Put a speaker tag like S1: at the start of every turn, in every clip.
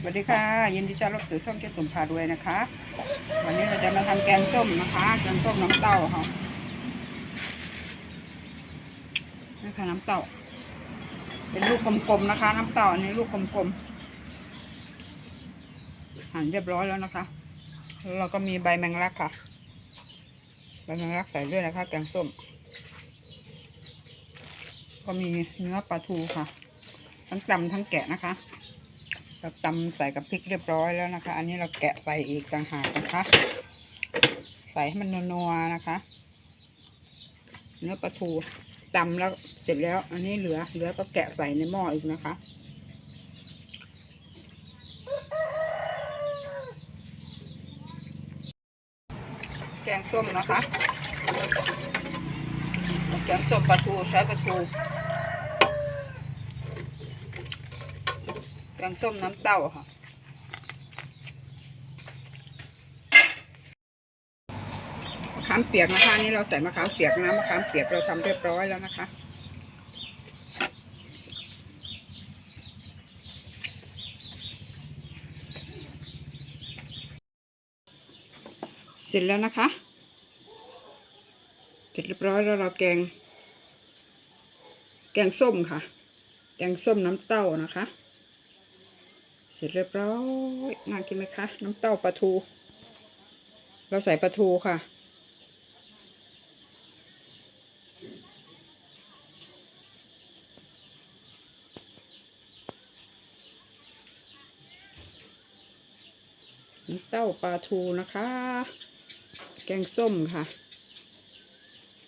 S1: สวัสดีค่ะยินดีต้อนรับสู่ช่องเจ๊ตุ่มพาด้วยนะคะ วันนี้เราจะมาทำแกงส้มนะคะแกงส้มน้ำเต้าค่ะนี่ค่ะน้ำเต้า เป็นลูกกลมๆนะคะ น้ำเต้าอันนี้ลูกกลมๆหั่นเรียบร้อยแล้วนะคะแล้วเราก็มีใบแมงลักค่ะใบแมงลักใส่ด้วยนะคะ แกงส้ม ก็มีเนื้อปลาทูค่ะ ทั้งตำทั้งแกะนะคะ เราตำใส่กับพริกเรียบร้อยแล้วนะคะ อันนี้เราแกะใส่อีกต่างหากนะคะ ใส่ให้มันนัวๆนะคะ เนื้อปลาทูตำแล้วเสร็จแล้ว อันนี้เหลือ เหลือก็แกะใส่ในหม้ออีกนะคะแกงส้มนะคะแกงส้มปลาทูใช้ปลาทู แกงส้มน้ำเต้าค่ะ มะขามเปียกนะคะนนี่เราใส่มะขามเปียกน้ำมะขามเปียกเราทำเรียบร้อยแล้วนะคะเสร็จแล้วนะคะ เสร็จเรียบร้อยแล้วเราแกง แกงส้มค่ะ แกงส้มน้ำเต้านะคะ เสร็จเรียบร้อยน่ากินไหมคะ น้ำเต้าปลาทู เราใส่ปลาทูค่ะ น้ำเต้าปลาทูนะคะ แกงส้มค่ะ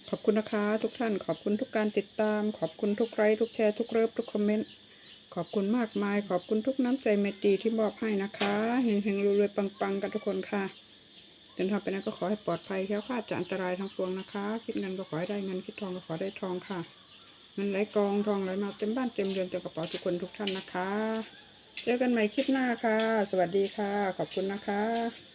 S1: ขอบคุณนะคะ ทุกท่านขอบคุณทุกการติดตาม ขอบคุณทุกไลค์ทุกแชร์ทุกเลิฟทุกคอมเมนต์ ขอบคุณมากมาย ขอบคุณทุกน้ำใจเมตตีที่มอบให้นะคะเฮงเฮงรวยๆปังๆ กันทุกคนค่ะเดินทางไปนั้นก็ขอให้ปลอดภัยแค้วคลาดจากอันตรายทั้งปวงนะคะ คิดเงินก็ขอให้ได้เงินคิดทองก็ขอได้ทองค่ะเงินไหลกองทองไหลมาเต็มบ้านเต็มเรือนเต็มกระเป๋าทุกคนทุกท่านนะคะ เจอกันใหม่คลิปหน้าค่ะ สวัสดีค่ะ ขอบคุณนะคะ